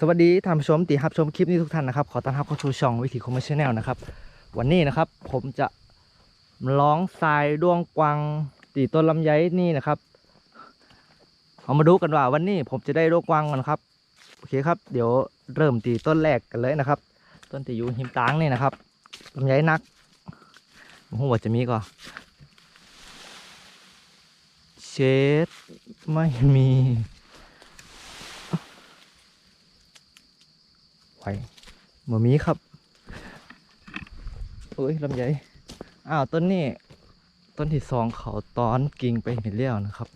สวัสดีท่านผู้ชมที่รับชมคลิปนี้ทุกท่านนะครับ ขอต้อนรับเข้าสู่ช่องวิถีคอมเมอร์เชียลนะครับ วันนี้นะครับ ผมจะร้องทรายดวงกวางตีต้นลำไยนี่นะครับเอามาดูกันว่าวันนี้ผมจะได้ดวงกวางกันครับโอเคครับ เดี๋ยวเริ่มตีต้นแรกกันเลยนะครับ ต้นที่อยู่หิมตางนี่นะครับลำไยนักโอ้โหว่าจะมีก็เชดไม่มี ไว้หมมีครับโอ้ยลำไยอ้าวต้นนี้ ต้นที่สองเขาตอนกิ่งไปเห็นแล้วนะครับ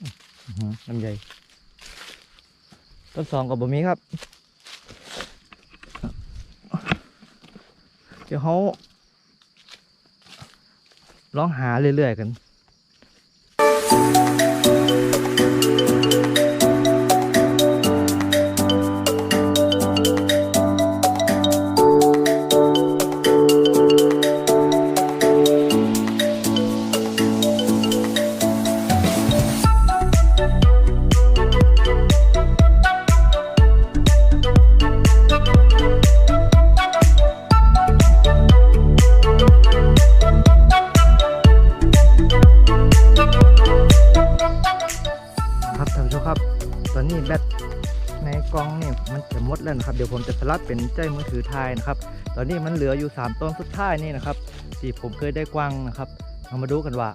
อื้อหือลำไยต้นสองกับบะมีครับเดี๋ยวเขาลองหาเรื่อยๆกัน องนี่มันจะหมดแล้วนะครับ เดี๋ยวผมจะสลัดเป็นใจมือถือไทยนะครับ ตอนนี้มันเหลืออยู่ 3 ต้นสุดท้ายนี่นะครับที่ผมเคยได้กวางนะครับเรามาดูกันว่า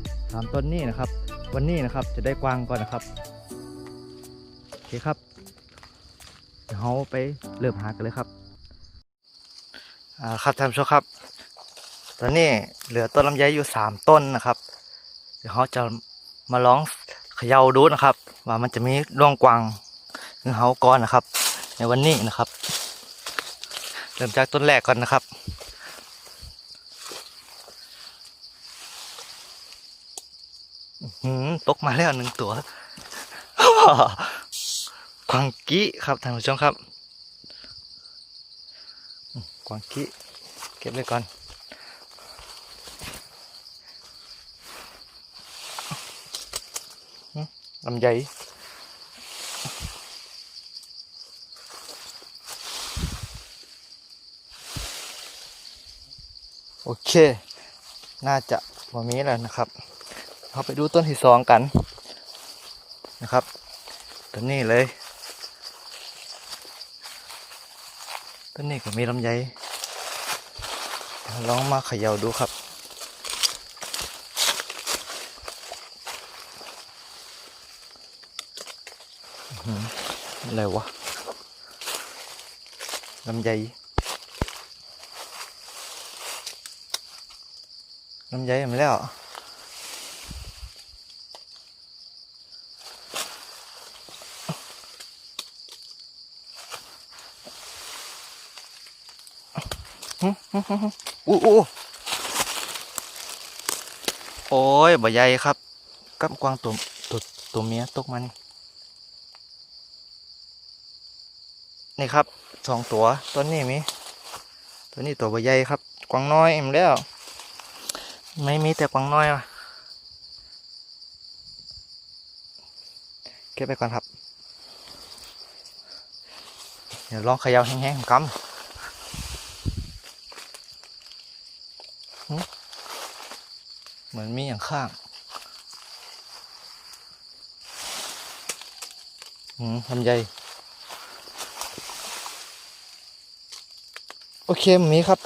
3 ต้นนี้นะครับ วันนี้นะครับจะได้กวางก่อนนะครับโอเคครับเดี๋ยวเราไปเริ่มหากันเลยครับอ่าครับท่านผู้ชมครับ ตอนนี้เหลือต้นลำไยอยู่ 3 ต้นนะครับ เดี๋ยวเราจะมาลองเขย่าดูนะครับ ว่ามันจะมีร่องกวาง เฮาก้อนนะครับ ในวันนี้นะครับ เริ่มจากต้นแรกก่อนนะครับหือตกมาแล้วหนึ่งตัวกวางกี้ครับท่านผู้ชมครับกวางกี้เก็บไว้ก่อนลำไย โอเค น่าจะวันนี้แล้วนะครับ เราไปดูต้นที่สองกันนะครับต้นนี้เลย ต้นนี้ก็มีลำไยลองมาเขย่าดูครับอะไรวะลำไย ลำไยมาแล้วอู้อู้โอ้ยบ่ใหญ่ครับกับกวางตัวตัวตัวเมียตกมานี่นี่ครับสองตัวตัวนี้มีตัวนี้ตัวใบใหญ่ครับ กวางน้อยเอ็มแล้ว ไม่มีแต่กวางน้อยว่ะ เก็บไปก่อนครับ เดี๋ยวลองเขย่าแห้งๆกำเหมือนมีอย่างข้างอืมลำไยโอเคมีครับ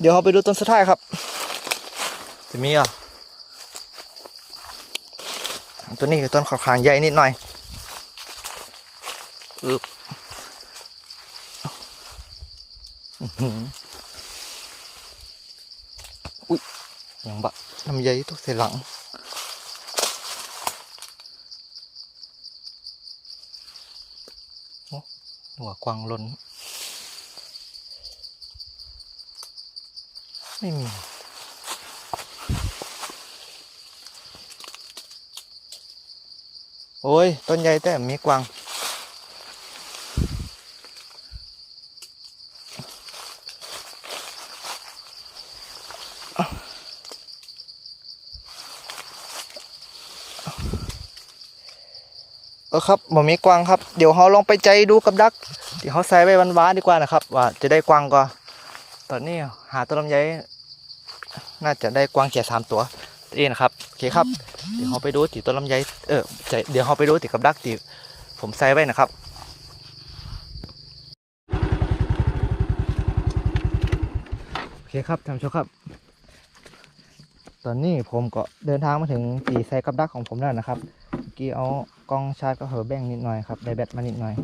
เดี๋ยวเราไปดูต้นสุดท้ายครับ จะมีอะตัวนี้คือต้นขาวขางใหญ่นิดหน่อยอึบอื้อหืออุ้ยอย่างบะน้ำใยตกใส่หลังหัวกวางล้น ไม่มีโอ้ย ต้นใหญ่แต่มีกวาง เออครับผมมีกวางครับ เดี๋ยวเขาลองไปใจดูกับดัก ที่เขาใส่ไว้วันวาดีกว่านะครับ ว่าจะได้กวางก่อนตอนนี้หาต้นลำไย น่าจะได้กวางแค่สามตัวนี่นะครับโอเคครับเดี๋ยวเราไปดูที่ต้นลำไยเออเดี๋ยวเราไปดูที่กับดักที่ผมใส่ไว้นะครับโอเคครับท่านผู้ชมครับ ตอนนี้ผมก็เดินทางมาถึงตีไซกับดักของผมแล้วนะครับเมื่อกี้เอากล้องชาร์จก็เหอแบ่งนิดหน่อยครับได้แบตมานิดหน่อย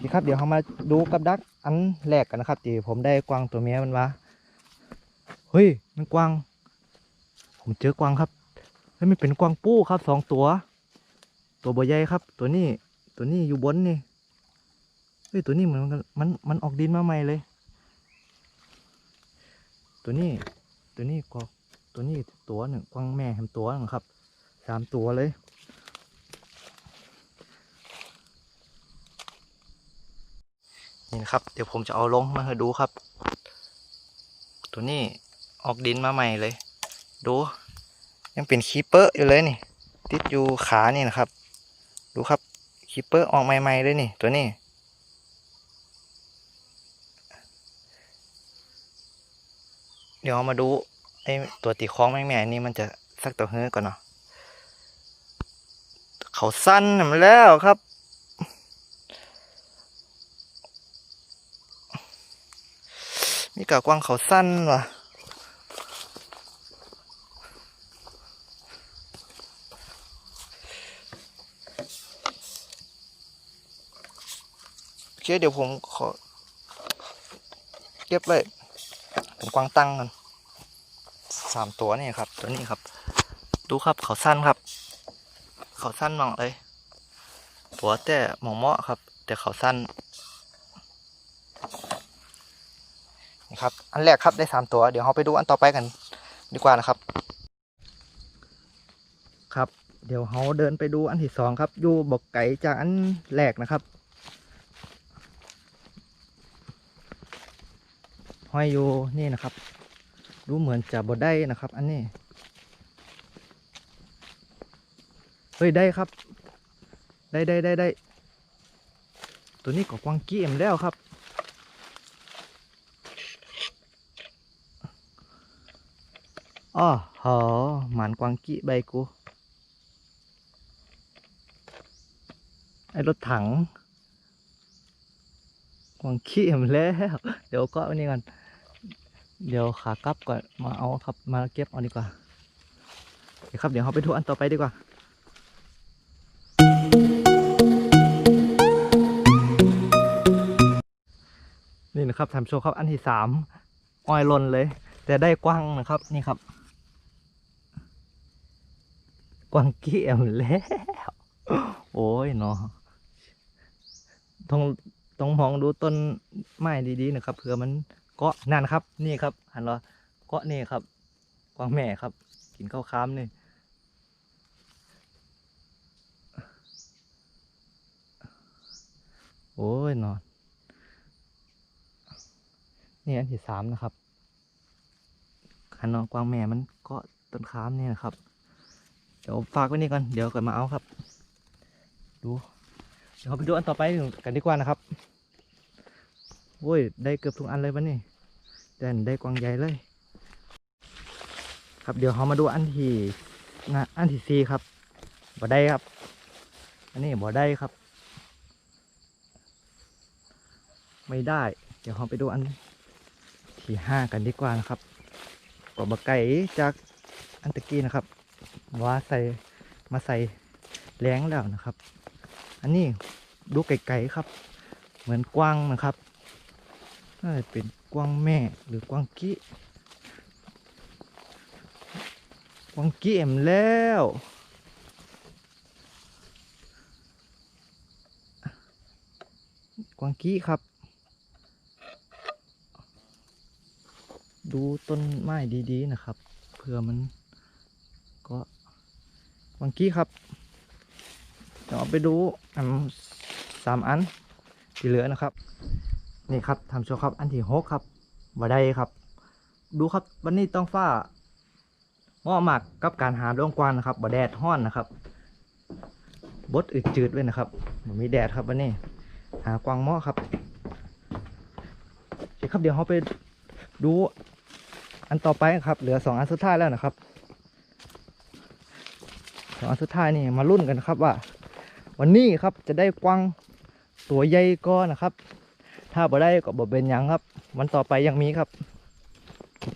นี่ครับเดี๋ยวเรามาดูกับดักอันแรกกันนะครับที่ผมได้กวางตัวเมียมันวะ เฮ้ยมันกวาง ผมเจอกวางครับเฮ้ยมันเป็นกวางปู้ครับสองตัว ตัวบ่ใหญ่ครับ ตัวนี้ ตัวนี้อยู่บนนี่เฮ้ยตัวนี้เหมือนกันมันมันออกดินมาใหม่เลย ตัวนี้ ตัวนี้ก็ตัวนี้ตัวหนึ่งกวางแม่แฮมตัวหนึงครับสามตัวเลยนี่นะครับ เดี๋ยวผมจะเอาลงมาให้ดูครับ ตัวนี้ ออกดินมาใหม่เลย ดู ยังเป็นคีเปอร์อยู่เลยนี่ ติดอยู่ขานี่นะครับ ดูครับคีเปอร์ออกใหม่ๆเลยนี่ ตัวนี้ เดี๋ยวมาดูไอ้ตัวตีคล้องแม่งแม่นี่มันจะสักตัวเฮ้อก่อนเนาะเขาสั้นมาแล้วครับมีกากวางเขาสั้นว่ะ เคเดี๋ยวผมขอเก็บไว้เป็นกวางตั้งกันสามตัวนี่ครับ ตัวนี้ครับ ดูครับเขาสั้นครับ เขาสั้นมองเลยหัวแต่หมองเมาะครับ แต่เขาสั้นนี่ครับ อันแรกครับได้สามตัว เดี๋ยวเราไปดูอันต่อไปกันดีกว่านะครับ ครับ เดี๋ยวเราเดินไปดูอันที่สองครับ อยู่บอกไก่จากอันแรกนะครับ ห้อยอยู่นี่นะครับ ดูเหมือนจะบดได้นะครับ อันนี้ เฮ้ยได้ครับ ได้ได้ได้ได้ ตัวนี้ก็กวางกี้เอ็มแล้วครับ อ้อหอหมันกวางกี้ใบกู ไอรถถังกวางขี้มแล้ว เดี๋ยวก็อันนี้ก่อน เดี๋ยวขากลับก่อนมาเอาครับมาเก็บเอาดีกว่าโอเคครับเดี๋ยวเราไปดูอันต่อไปดีกว่านี่นะครับทำโชว์ครับอันที่สามอ้อยลนเลย แต่ได้กว้างนะครับนี่ครับ กว้างเกี่ยมแล้ว โอ้ยเนาะต้องต้องมองดูต้นไม้ดีๆนะครับเผื่อมัน กาะนั่นครับนี่ครับ หันเหรอกาะนี่ครับกวางแม่ครับ กินข้าวค้ามนี่โอ้ยนอนนี่อันที่สามนะครับหันเนอกวางแม่มันกาะต้นค้ามนี่นะครับ เดี๋ยวฝากไว้นี่ก่อนเดี๋ยวก่อนมาเอาครับ ดู เดี๋ยวไปดูอันต่อไปกันดีกว่านะครับโว้ยได้เกือบทุกอันเลยวันนี้ แต่นได้กวางใหญ่เลย ครับเดี๋ยวเรามาดูอันที่นะอันที่สี่ครับบ่ได้ครับ อันนี้บ่ได้ครับ ไม่ได้ เดี๋ยวเราไปดูอันที่ห้ากันดีกว่านะครับก็บะไก่จากอันตะกี้นะครับว่าใส่มาใส่แรงแล้วนะครับ อันนี้ดูไก่ๆครับ เหมือนกว้างนะครับน่าจะเป็น กวางแม่หรือกวางกี้กวางกี้เอ็มแล้วกวางกี้ครับ ดูต้นไม้ดีๆนะครับเผื่อมันก็กวังกี้ครับเดี๋ยวเอาไปดูอันสามอันที่เหลือนะครับ นี่ครับทำโชว์ครับ อันที่หกครับบ่ได้ครับ ดูครับวันนี้ต้องฟ้าเหมาะมากกับการหาดวงกวางนะครับบ่แดดห้อนนะครับบดอืดจืดด้วยนะครับมันมีแดดครับวันนี้ หากวางหม้อครับโอเคครับเดี๋ยวเราไปดูอันต่อไปครับ เหลือสองอันสุดท้ายแล้วนะครับสองอันสุดท้ายนี่มาลุ้นกันครับว่า วันนี้ครับจะได้กวางตัวใหญ่ก็นะครับ ถ้าบ่ได้ก็บ่เป็นหยังครับ วันต่อไปยังมีครับ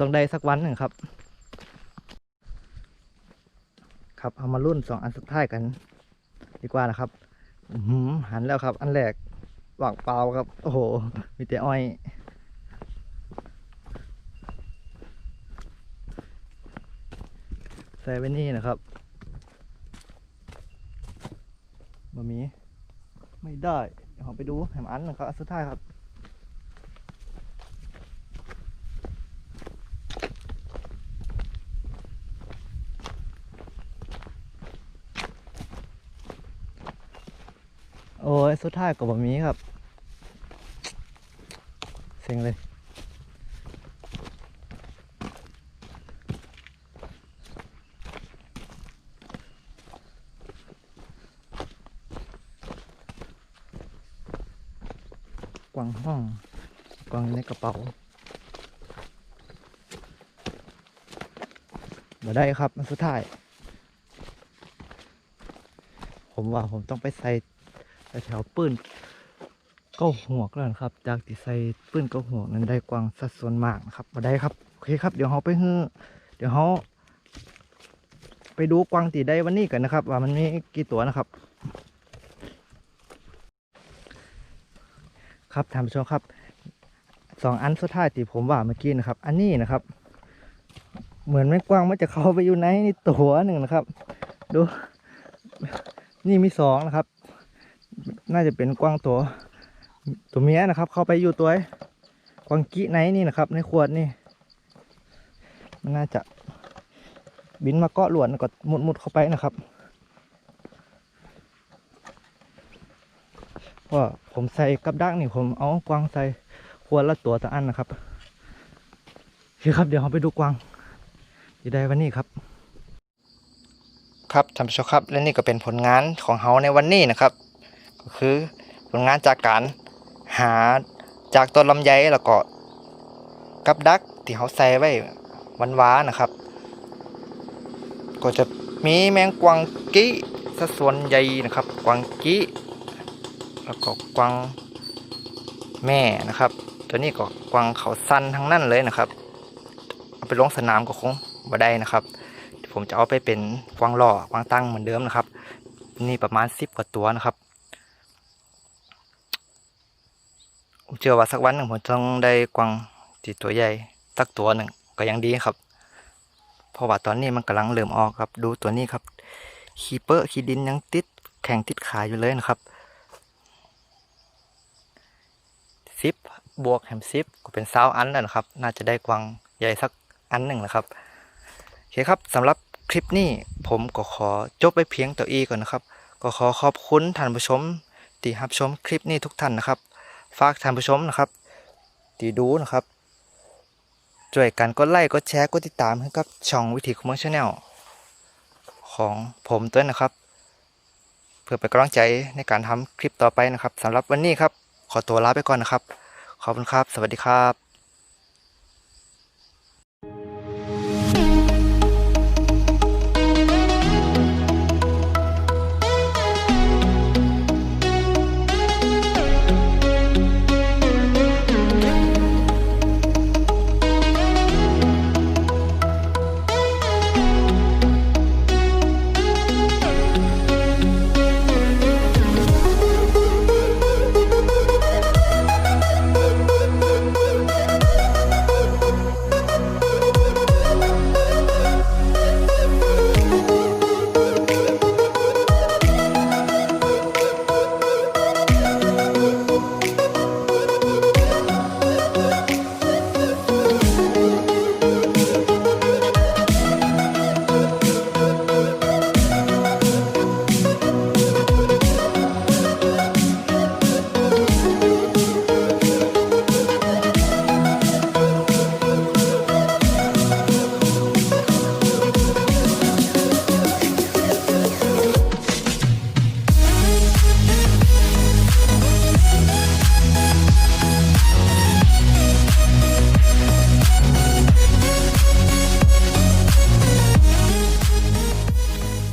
ต้องได้สักวันหนึ่งครับ ครับเอามารุ่นสองอันสุดท้ายกัน ดีกว่านะครับหือหันแล้วครับ อันแรกวางเปล่าครับ โอ้โห มีแต่อ้อยใส่ไว้นี่นะครับบะหมี่ไม่ได้เดี๋ยวไปดูแหมอันนะครับอันสุดท้ายครับ โอ้ยสุดท้ายก็บะหมี่ครับ เซ็งเลย กวางห้อง กวางในกระเป๋ามาได้ครับ มันสุดท้าย ผมว่าผมต้องไปใส่ แถวปืนเก้าหัวกแล้วนะครับ จากที่ใส่ปืนเก้าหัวนั้นได้กวางสัดส่วนมากนะครับมาได้ครับโอเคครับเดี๋ยวเราไปฮื้อเดี๋ยวเราไปดูกวางตีได้วันนี้กันนะครับ ว่ามันมีกี่ตัวนะครับ ครับท่านผู้ชมครับสองอันสุดท้ายที่ผมว่าเมื่อกี้นะครับ อันนี้นะครับ เหมือนแมงกวางมันจะเข้าไปอยู่ในนี่ตัวหนึ่งนะครับ ดู นี่มีสองนะครับ น่าจะเป็นกวางตัว ตัวเมียนะครับ เข้าไปอยู่ตัวกวางกี้ไนนี่นะครับ ในขวดนี่ มันน่าจะบินมาเกาะหลวนก็มุดมุดๆเข้าไปนะครับเพราผมใส่กับดักนี่ผมเอากวางใส่ขวดละตัวต่ออันนะครับโอคครับเดี๋ยวเราไปดูกวางที่ได้วันนี้ครับ ครับท่านผู้ชมครับและนี่ก็เป็นผลงานของเฮาในวันนี้นะครับ ก็คือผลงานจากการหาจากต้นลำไยแล้วก็กับดักที่เขาใส่ไว้วันวานะครับ ก็จะมีแมงกวางกี้สัดส่วนใหญ่นะครับ กวางกี้แล้วก็กวางแม่นะครับ ตัวนี้ก็กวางเขาสั้นทั้งนั้นเลยนะครับเอาไปลงสนามก็คงบ่ได้นะครับ ผมจะเอาไปเป็นกวางหล่อกวางตั้งเหมือนเดิมนะครับ นี่ประมาณสิบกว่าตัวนะครับ ผมเชื่อว่าสักวันหนึ่งผมต้องได้กวางตีตัวใหญ่สักตัวหนึ่งก็ยังดีครับ เพราะว่าตอนนี้มันกำลังเริ่มออกครับ ดูตัวนี้ครับคีเปอร์คีดินยังติดแข็งติดขาอยู่เลยนะครับซิปบวกแฮมซิปก็เป็นซาวอันแล้วนะครับ น่าจะได้กวางใหญ่สักอันหนึ่งนะครับโอเคครับสำหรับคลิปนี้ผมก็ขอจบไปเพียงตัวอีก่อนนะครับ ก็ขอขอบคุณท่านผู้ชมที่รับชมคลิปนี้ทุกท่านนะครับ ฝากท่านผู้ชมนะครับที่ดูนะครับช่วยกันกดไลค์กดแชร์กดติดตามให้กับช่องวิถีคุมเมอร์ชแนลของผมด้วยนะครับ เพื่อเป็นกำลังใจในการทำคลิปต่อไปนะครับสำหรับวันนี้ครับ ขอตัวลาไปก่อนนะครับ ขอบคุณครับ สวัสดีครับ